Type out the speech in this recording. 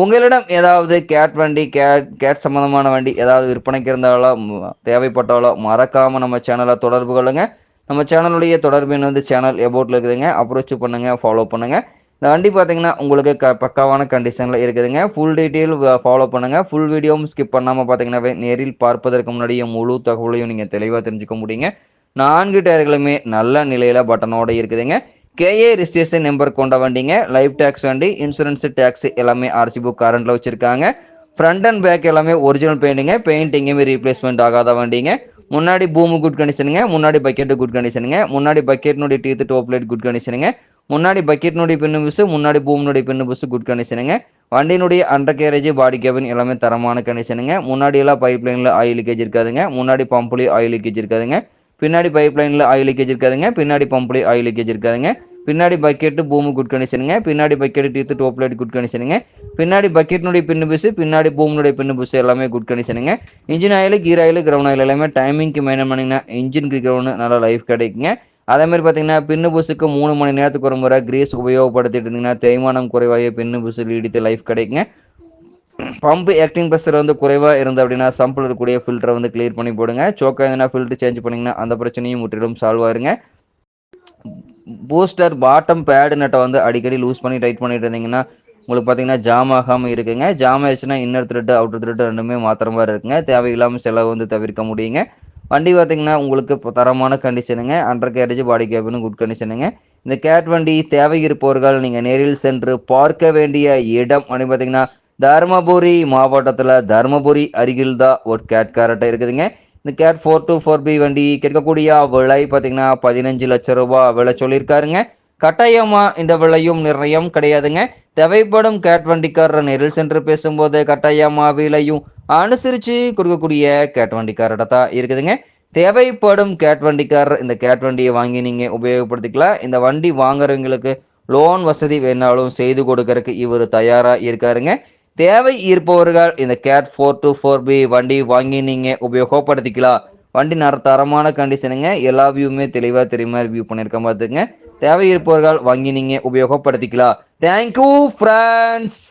உங்களிடம் ஏதாவது கேட் வண்டி கேட் கேட் சம்மந்தமான வண்டி ஏதாவது விற்பனைக்கு இருந்தாலோ தேவைப்பட்டாலோ மறக்காமல் நம்ம சேனலை தொடர்பு கொள்ளுங்க. நம்ம சேனலுடைய தொடர்பு வந்து சேனல் எபோட்டில் இருக்குதுங்க. அப்ரோச் பண்ணுங்கள் ஃபாலோ பண்ணுங்கள் இந்த வண்டி பார்த்தீங்கன்னா உங்களுக்கு க பக்காவான கண்டிஷனில் இருக்குதுங்க. ஃபுல் டீட்டெயில் ஃபாலோ பண்ணுங்கள் ஃபுல் வீடியோவும் ஸ்கிப் பண்ணாமல் பார்த்தீங்கன்னாவே நேரில் பார்ப்பதற்கு முன்னாடியே முழு தகவலையும் நீங்கள் தெளிவாக தெரிஞ்சுக்க முடியுங்க. நான்கு டயர்களுமே நல்ல நிலையில் பட்டனோட இருக்குதுங்க. கேஏ ரிஜிஸ்ட்ரேஷன் நம்பர் கொண்ட வண்டிங்க. லைஃப் டேக்ஸ் வண்டி இன்சூரன்ஸ் டேக்ஸ் எல்லாமே ஆர்சி புக் கரண்ட்டில் வச்சுருக்காங்க. ஃப்ரண்ட் அண்ட் பேக் எல்லாமே ஒரிஜினல் பெயிண்டிங்க பெயிண்ட் எங்கேயுமே ரீப்ளேஸ்மெண்ட் ஆகாத வண்டிங்க. முன்னாடி பூமு குட் கண்டிஷனுங்க முன்னாடி பக்கெட்டு குட் கண்டிஷனுங்க முன்னாடி பக்கெட்னுடைய டீத்து டோப் லைட் குட் கண்டிஷனுங்க முன்னாடி பக்கெட்னுடைய பின்னு புஸ் முன்னாடி பூமினுடைய பின்னு புஸ் குட் கண்டிஷனுங்க வண்டியினுடைய அண்டர் கேரேஜ் பாடி கேபின் எல்லாமே தரமான கண்டிஷனுங்க முன்னாடி எல்லாம் பைப் லைனில் ஆயில் லீக்கேஜ் இருக்காதுங்க. முன்னாடி பம்புலேயும் ஆயில் லீக்கேஜ் இருக்காதுங்க. பின்னாடி பைப் லைனில் ஆயில் லீக்கேஜ் இருக்காதுங்க. பின்னாடி பம்புலேயும் ஆயில் லீக்கேஜ் இருக்காதுங்க. பின்னாடி பக்கெட்டு பூமு குட் கண்டிஷனுங்க பின்னாடி bucket teeth top light good கண்டிஷனுங்க பின்னாடி பக்கெட்னுடைய பின்னு புஸ் பின்னாடி பூமினுடைய பின்னு புஸ் எல்லாமே good கண்டிஷனுங்க engine oil gear oil ground oil எல்லாமே டைமிங்க்கு மெயின்டைன் பண்ணிங்கன்னா இன்ஜினுக்கு கிரவுண்டு நல்லா லைஃப் கிடைக்குங்க. அதே மாதிரி பார்த்தீங்கன்னா பின்னு புஸுக்கு மூணு மணி நேரத்துக்கு ஒரு முறை கிரீஸ் உபயோகப்படுத்திட்டு இருந்தீங்கன்னா தேய்மானம் குறைவாக பின்னு புஸ் நீடித்து லைஃப் கிடைக்குங்க. பம்பு ஆக்டிங் ப்ரெஷர் வந்து குறைவாக இருந்து அப்படின்னா சம்பிள் இருக்கக்கூடிய ஃபில்டரை வந்து கிளியர் பண்ணி போடுங்க. சோக்கா எதுனா ஃபில்டர் சேஞ்ச் பண்ணிங்கன்னா அந்த பிரச்சனையும் முற்றிலும் சால்வ் ஆயிருங்க. பூஸ்டர் பாட்டம் பேடு நட்டை வந்து அடிக்கடி லூஸ் பண்ணி டைட் பண்ணிட்டு இருந்தீங்கன்னா உங்களுக்கு பார்த்தீங்கன்னா ஜாம் ஆகாமல் இருக்குங்க. ஜாம் ஆயிடுச்சுன்னா இன்னர் த்ரெட்டு அவுட்டர் த்ரெட்டு ரெண்டுமே மாத்திர மாதிரி இருக்குங்க. தேவையில்லாமல் செலவு வந்து தவிர்க்க முடியுங்க. வண்டி பார்த்தீங்கன்னா உங்களுக்கு இப்போ தரமான கண்டிஷனுங்க அண்டர் கேரேஜ் பாடி கேபினும் குட் கண்டிஷனுங்க இந்த கேட் வண்டி தேவை இருப்பவர்கள் நீங்கள் நேரில் சென்று பார்க்க வேண்டிய இடம் அப்படின்னு பார்த்தீங்கன்னா தருமபுரி மாவட்டத்தில் தருமபுரி அருகில் தான் ஒரு கேட் கேரட்டை இருக்குதுங்க. இந்த Cat four two four B வண்டி கேட்கக்கூடிய விலை பார்த்தீங்கன்னா பதினஞ்சு லட்சம் ரூபா விலை சொல்லியிருக்காருங்க. கட்டாயமா இந்த விலையும் நிர்ணயம் கிடையாதுங்க. தேவைப்படும் கேட் வண்டிக்காரர் நேரில் சென்று பேசும்போது கட்டாயமா விலையும் அனுசரித்து கொடுக்கக்கூடிய கேட் வண்டிக்காரர்கிட்ட தான் இருக்குதுங்க. தேவைப்படும் கேட் வண்டிக்காரர் இந்த கேட் வண்டியை வாங்கி நீங்கள் உபயோகப்படுத்திக்கலாம். இந்த வண்டி வாங்குறவங்களுக்கு லோன் வசதி வேணாலும் செய்து கொடுக்கறதுக்கு இவர் தயாராக இருக்காருங்க. தேவை இருப்பவர்கள் இந்த Cat four two four B வண்டி வாங்கி நீங்கள் உபயோகப்படுத்திக்கலாம் வண்டி நர தரமான கண்டிஷனுங்க எல்லா வியூவுமே தெளிவாக தெரியுமா வியூ பண்ணியிருக்க பார்த்துங்க தேவை இருப்பவர்கள் வாங்கி நீங்கள் உபயோகப்படுத்திக்கலாம் தேங்க்யூ ஃப்ரெண்ட்ஸ்